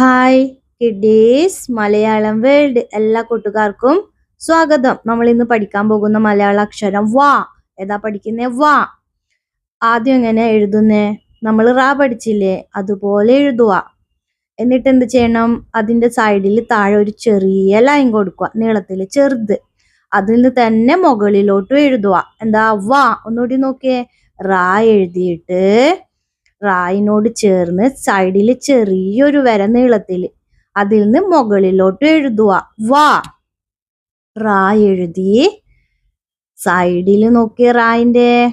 Hi kiddies Malayalam world എല്ലാ കൂട്ടുകാർക്കും സ്വാഗതം. നമ്മൾ ഇന്ന് പഠിക്കാൻ പോകുന്ന മലയാള അക്ഷരം വാ. ഏതാ പഠിക്കുന്നേ? വാ. ആദ്യം എങ്ങനെ എഴുതുന്നേ? നമ്മൾ റാ പഠിച്ചില്ലേ? അതുപോലെ എഴുതുക. എന്നിട്ട് എന്ത് ചെയ്യണം? അതിന്റെ സൈഡിൽ താഴെ ഒരു ചെറിയ ലൈൻ കൊടുക്കുക. നീളത്തിൽ ചെറുത്. അതിൽ നിന്ന് തന്നെ മുകളിലോട്ടും എഴുതുക. എന്താ? വാ. ഒന്നുകൂടി നോക്കിയേ. റാ എഴുതിയിട്ട് റായിനോട് ചേർന്ന് സൈഡിൽ ചെറിയൊരു വര നീളത്തിൽ അതിൽ നിന്ന് മുകളിലോട്ട് എഴുതുക. വാ. റാ എഴുതി സൈഡിൽ നോക്കി റായിന്റെ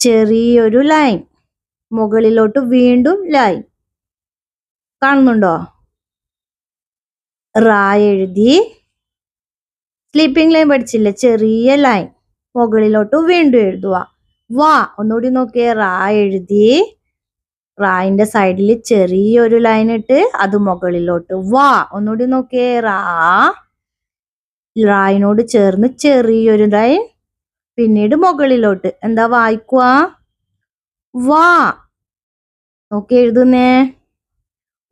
ചെറിയൊരു ലൈൻ. മുകളിലോട്ട് വീണ്ടും ലൈൻ. കാണുന്നുണ്ടോ? റാ എഴുതി സ്ലീപ്പിംഗ് ലൈൻ പഠിച്ചില്ല? ചെറിയ ലൈൻ. മുകളിലോട്ട് വീണ്ടും എഴുതുക. വാ ഒന്നുകൂടി നോക്കിയേ. റാ എഴുതി. റായിന്റെ സൈഡിൽ ചെറിയൊരു ലൈൻ ഇട്ട് അത് മുകളിലോട്ട്. വാ ഒന്നുകൂടി നോക്കിയേ. റാ. റായിനോട് ചേർന്ന് ചെറിയൊരു ലൈൻ പിന്നീട് മുകളിലോട്ട്. എന്താ വായിക്കുക വാ. നോക്കി എഴുതുന്നേ.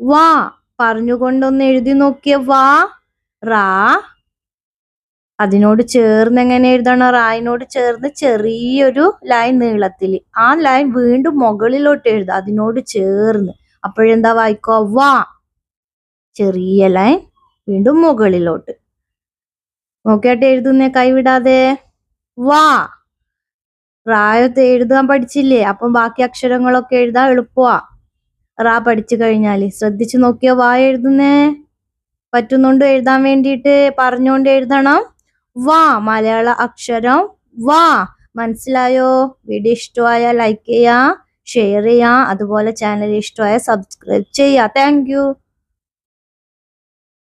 വാ പറഞ്ഞുകൊണ്ടൊന്ന് എഴുതി നോക്കിയ. വാ. റാ. അതിനോട് ചേർന്ന് എങ്ങനെ എഴുതണം? റായിനോട് ചേർന്ന് ചെറിയൊരു ലൈൻ നീളത്തിൽ. ആ ലൈൻ വീണ്ടും മുകളിലോട്ട് എഴുതുക. അതിനോട് ചേർന്ന്. അപ്പോഴെന്താ വായിക്കോ വാ. ചെറിയ ലൈൻ വീണ്ടും മുകളിലോട്ട്. നോക്കിയാട്ടെ എഴുതുന്നേ കൈവിടാതെ. വാ. റായത്ത് എഴുതാൻ പഠിച്ചില്ലേ? അപ്പം ബാക്കി അക്ഷരങ്ങളൊക്കെ എഴുതാ എളുപ്പമാ റാ പഠിച്ചു കഴിഞ്ഞാൽ. ശ്രദ്ധിച്ചു നോക്കിയോ വാ എഴുതുന്നേ? പറ്റുന്നുണ്ട് എഴുതാൻ വേണ്ടിയിട്ട് പറഞ്ഞുകൊണ്ട് എഴുതണം. വാ മലയാള അക്ഷരം വാ. മനസ്സിലായോ? വീഡിയോ ഇഷ്ടമായ ലൈക്ക് ചെയ്യാം ഷെയർ ചെയ്യാം അതുപോലെ ചാനൽ ഇഷ്ടമായ സബ്സ്ക്രൈബ് ചെയ്യാ. താങ്ക്